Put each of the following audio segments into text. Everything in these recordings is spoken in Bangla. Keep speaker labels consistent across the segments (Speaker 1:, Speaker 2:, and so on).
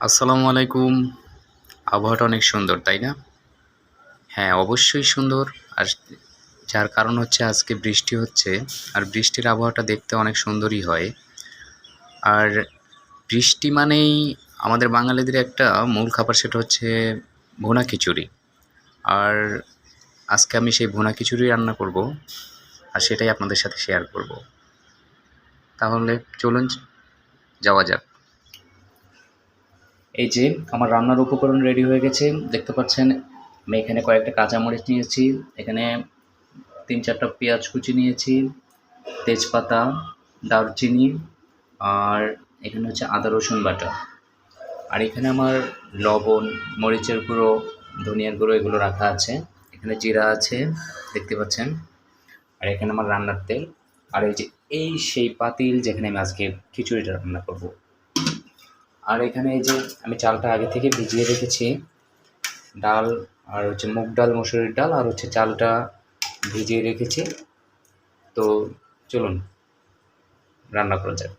Speaker 1: আসসালামু আলাইকুম। আবহাওয়াটা অনেক সুন্দর, তাই না? হ্যাঁ অবশ্যই সুন্দর। আর যার কারণ হচ্ছে আজকে বৃষ্টি হচ্ছে, আর বৃষ্টির আবহাওয়াটা দেখতে অনেক সুন্দরই হয়। আর বৃষ্টি মানেই আমাদের বাঙালিদের একটা মূল খাবার, সেটা হচ্ছে ভোনা খিচুড়ি। আর আজকে আমি সেই ভুনা খিচুড়ি রান্না করব, আর সেটাই আপনাদের সাথে শেয়ার করব। তাহলে চলুন, যাওয়া যাক। এই যে আমার রান্নার উপকরণ রেডি হয়ে গেছে। দেখতে পাচ্ছেন, আমি এখানে কয়েকটা কাঁচামরিচ নিয়েছি, এখানে তিন চারটা পেঁয়াজ কুচি নিয়েছি, তেজপাতা, দারচিনি, আর এখানে হচ্ছে আদা রসুন বাটা। আর এখানে আমার লবণ, মরিচের গুঁড়ো, ধনিয়ার গুঁড়ো এগুলো রাখা আছে। এখানে জিরা আছে, দেখতে পাচ্ছেন। আর এখানে আমার রান্নার তেল। আর এই যে, এই সেই পাতিল যেখানে আমি আজকে খিচুড়িটা রান্না করব। আর এখানে এই যে আমি চালটা আগে থেকে ভিজিয়ে রেখেছি, ডাল আর হচ্ছে মুগ ডাল, মসুরির ডাল আর হচ্ছে চালটা ভিজিয়ে রেখেছি। তো চলুন, রান্না করা যাক।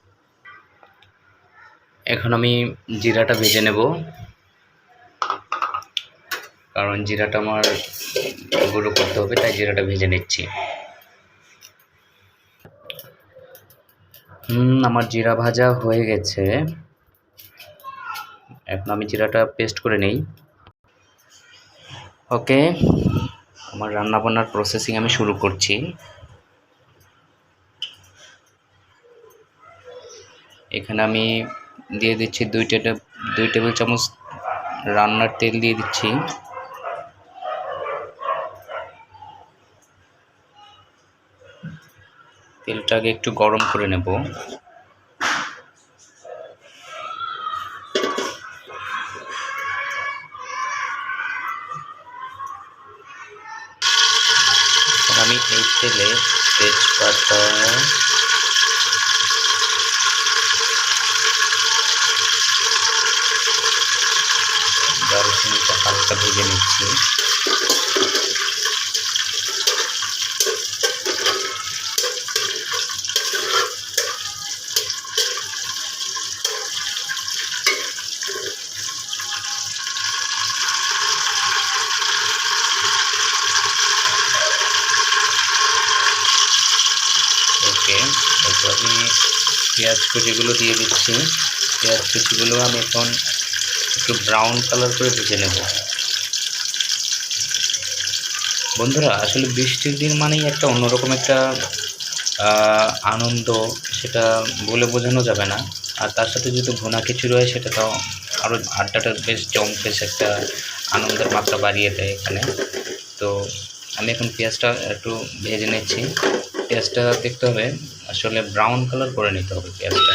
Speaker 1: এখন আমি জিরাটা ভেজে নেব। কারণ জিরাটা আমার গুঁড়ো করতে হবে, তাই জিরাটা ভেজে নিচ্ছি। হুম, আমার জিরা ভাজা হয়ে গেছে। এখন আমি জিরাটা পেস্ট করে নেই। ওকে আমার রান্না বান্নার প্রসেসিং আমি শুরু করছি। এখানে আমি দিয়ে দিচ্ছি দুই টেবিল দুই টেবিল চামচ রান্নার তেল দিয়ে দিচ্ছি। তেলটাকে একটু গরম করে নেব। আমি এই তেলে তেজপাতা দারুচিনিটা হালকা ভেজে নিচ্ছি ওকে এরপর আমি পেঁয়াজ কুচিগুলো দিয়ে দিচ্ছি। পেঁয়াজ কুচিগুলো আমি এখন একটু ব্রাউন কালার করে ভেজে নেব। বন্ধুরা, আসলে বৃষ্টির দিন মানেই একটা অন্যরকম একটা আনন্দ, সেটা বলে বোঝানো যাবে না। আর তার সাথে যদি ভুনা খিচুড়ি হয়, সেটা তো আরও আড্ডাটা বেশ জমকেশ একটা আনন্দের মাত্রা বাড়িয়ে দেয় এখানে। তো আমি এখন পেঁয়াজটা একটু ভেজে নিচ্ছি। পেঁয়াজটা দেখতে হবে। আসলে ব্রাউন কালার করে নিতে হবে পেঁয়াজটা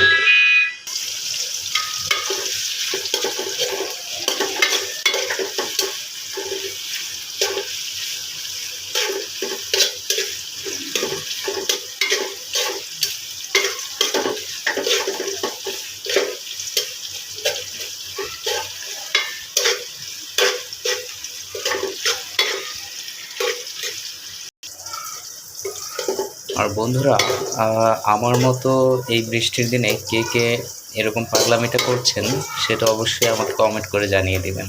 Speaker 1: আর বন্ধুরা আমার মতো এই বৃষ্টির দিনে কে কে এরকম পাগলামিটা করছেন, সেটা অবশ্যই আমাকে কমেন্ট করে জানিয়ে দেবেন।